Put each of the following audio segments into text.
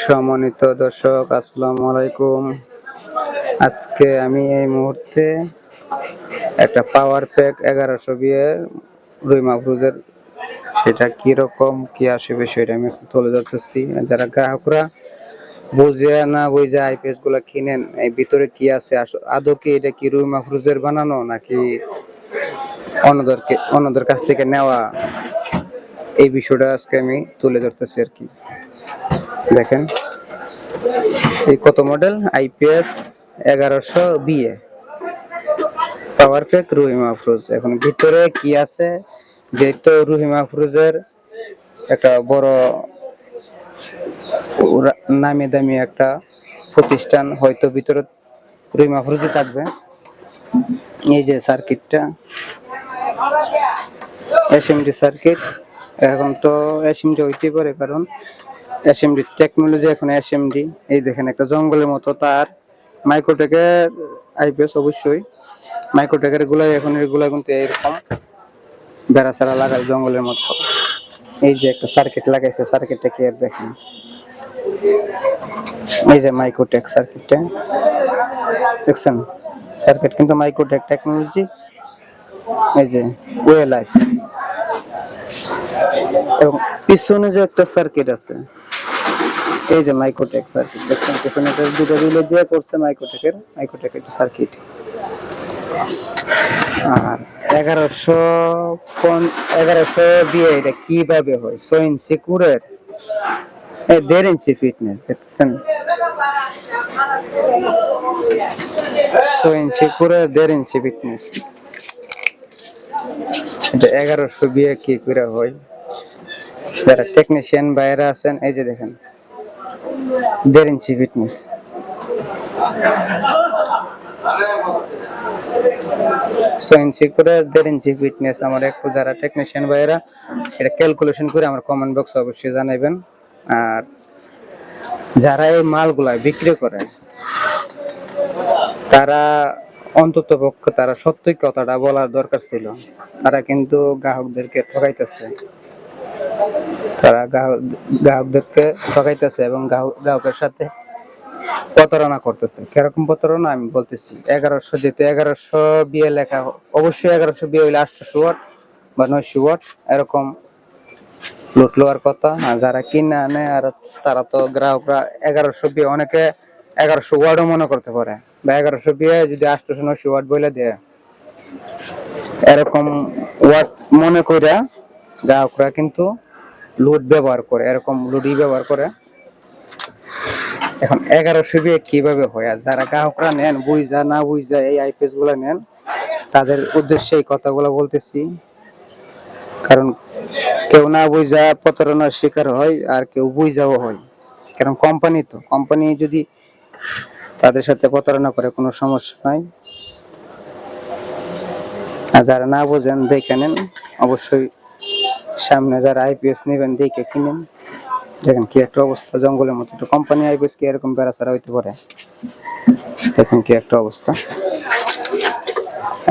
সম্মানিত দর্শক, আসসালামু আলাইকুম। আজকে আমি এই মুহূর্তে একটা পাওয়ার প্যাক এগারোশো বিয়ে রুই মাহফুজের সেটা কীরকম, কি আসবে সেটা আমি তুলে ধরতেছি। যারা গ্রাহকরা বুঝে না বুঝে আইপিএসগুলা কিনেন, এই ভিতরে কি আছে? আদৌ কি এটা কি রুই মাহফুজের বানানো, নাকি অন্যদেরকে, অন্যদের কাছ থেকে নেওয়া? এই বিষয়টা আজকে আমি তুলে ধরতেছি আর কি। দেখেন। এই কত মডেল? আইপিএস এগারোশো BA. Power pack Ruhi Mahfuz. এখন ভিতরে কি আছে? যেহেতু রুহি মাহফুজের একটা বড় নামি দামি একটা প্রতিষ্ঠান, হয়তো ভিতরে রুহি মাহফুজই থাকবে। এই যে সার্কিটটা এসএমডি সার্কিট এখন তো এসএমডি হইতে পারে, কারণ এসএমডি টেকনোলজি এখন এসএমডি এই দেখেন একটা জঙ্গলের মতো তার। মাইক্রোটেকের আইপিএস অবশ্যই। মাইক্রোটেকের গুলাই এখন এগুলা কিন্তু এরকম। বেড়া ছাড়া লাগায় জঙ্গলের মতো। এই যে একটা সার্কিট লাগাইছে সার্কিটটা কি আর দেখেন। এই যে মাইক্রোটেক সার্কিটটা দেখছেন? সার্কিট কিন্তু মাইক্রোটেক টেকনোলজি এই যে ওয়ে লাইফ এবং পিছনে যে একটা সার্কিট আছে, এই যে মাইক্রোটেক সার্কিট দেখছেন পিছনে একটা দুটো রিলে দিয়ে করছে মাইক্রোটেকের মাইক্রোটেক একটা সার্কিট আর এগারোশো এগারোশো দিয়ে এটা কীভাবে হয়? ছয় ইঞ্চি এই দেড় ইঞ্চি ফিটনেস দেখতেছেন ছয় ইঞ্চি কুড়ে দেড় ইঞ্চি ফিটনেস এগারোশো বিয়ে কি করে হয়? যারা টেকনিশিয়ান বাইরে আছেন, এই যে দেখেন, দেড় ইঞ্চি ফিটনেস ছয় ইঞ্চি করে দেড় ইঞ্চি ফিটনেস আমার একটু যারা টেকনিশিয়ান ভাইয়েরা, এটা ক্যালকুলেশন করে আমার কমেন্ট বক্সে অবশ্যই জানাবেন আর যারা এই মালগুলা বিক্রি করে, তারা অন্তত পক্ষে তারা সত্যই কথাটা বলার দরকার ছিল। তারা কিন্তু গ্রাহকদেরকে ঠকাইতেছে। তারা গ্রাহকদেরকে ঠকাইতেছে এবং গ্রাহকের সাথে প্রতারণা করতেছে। কীরকম প্রতারণা আমি বলতেছি, এগারোশো যেহেতু এগারোশো বিয়ে লেখা, অবশ্যই এগারোশো বিয়ে হইলে আটশোশো ওয়াট বা নয়শো ওয়াট এরকম লুট লোয়ার কথা। আর যারা কিনে আনে, আর তারা তো গ্রাহকরা এগারোশো বিয়ে, অনেকে এগারোশো ওয়ার্ডও মনে করতে পারে। বা এগারোশো যদি আটশোশো নয়শো ওয়াট বলে দেয়। এরকম ওয়াট মনে কইরা গ্রাহকরা কিন্তু লুট ব্যবহার করে, এরকম লুডি ব্যবহার করে। এখন এগারোশো বিয়ে কীভাবে হয়? আর যারা গ্রাহকরা নেন, বুঝা না বুঝা এই আইপিএসগুলা নেন, তাদের উদ্দেশ্যে এই কথাগুলো বলতেছি। কারণ কেউ না বুঝা প্রতারণার শিকার হয়, আর কেউ বুঝাও হয়। কারণ কোম্পানি তো, কোম্পানি যদি তাদের সাথে প্রতারণা করে কোনো সমস্যা নাই। আর যারা না বোঝেন, দেখে নেন। অবশ্যই সামনে যারা আইপিএস নেবেন, দেখে কিনেন। দেখেন কি একটা অবস্থা, জঙ্গলের মতো। একটা কোম্পানি আইপিএস কি এরকম বেড়া ছাড়া হইতে পারে? দেখেন কি একটা অবস্থা।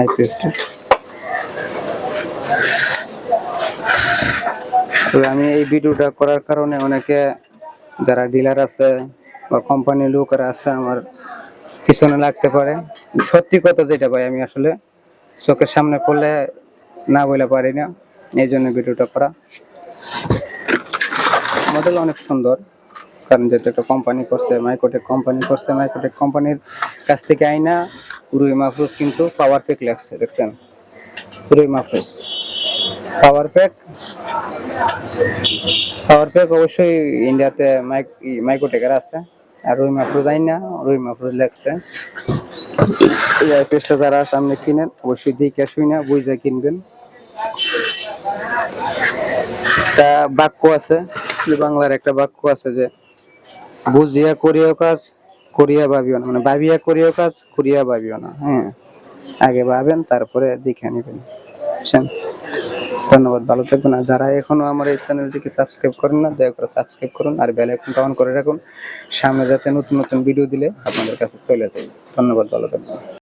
আইপিএসটা তবে আমি এই ভিডিওটা করার কারণে অনেকে যারা ডিলার আছে বা কোম্পানির লোকেরা আছে, আমার পিছনে লাগতে পারে। সত্যি কথা যেটা ভাই, আমি আসলে চোখের সামনে পড়লে না বলে পারি না। এই জন্য ভিডিওটা করা। মডেল অনেক সুন্দর, কারণ যেহেতু একটা কোম্পানি করছে মাইক্রোটেক কোম্পানি করছে মাইক্রোটেক কোম্পানির কাছ থেকে আইনা রুই মাহফুজ কিন্তু পাওয়ার প্যাক লাগছে, দেখছেন? Ruhi Mahfuz power pack power pack অবশ্যই ইন্ডিয়াতে মাইক মাইক্রোটেকের আছে। আর রুই মাহফুজ আইনা রুই মাহফুজ লাগছে এই আইপিএসটা যারা সামনে কিনেন, অবশ্যই দেখে শুই না, বুঝে কিনবেন। একটা বাক্য আছে বাংলার একটা বাক্য আছে যে, বুঝিয়া করিও কাজ, করিয়া ভাবিও না। মানে ভাবিয়া করিও কাজ, করিয়া ভাবিও না। হ্যাঁ আগে ভাবেন, তারপরে দেখে নেবেন। বুঝছেন? ধন্যবাদ, ভালো থাকবেন। আর যারা এখনও আমার এই চ্যানেলটিকে সাবস্ক্রাইব করেন না, দয়া করে সাবস্ক্রাইব করুন আর বেল আইকনটা অন করে রাখুন। সামনে যাতে নতুন নতুন ভিডিও দিলে আপনাদের কাছে চলে যায়। ধন্যবাদ, ভালো থাকবেন।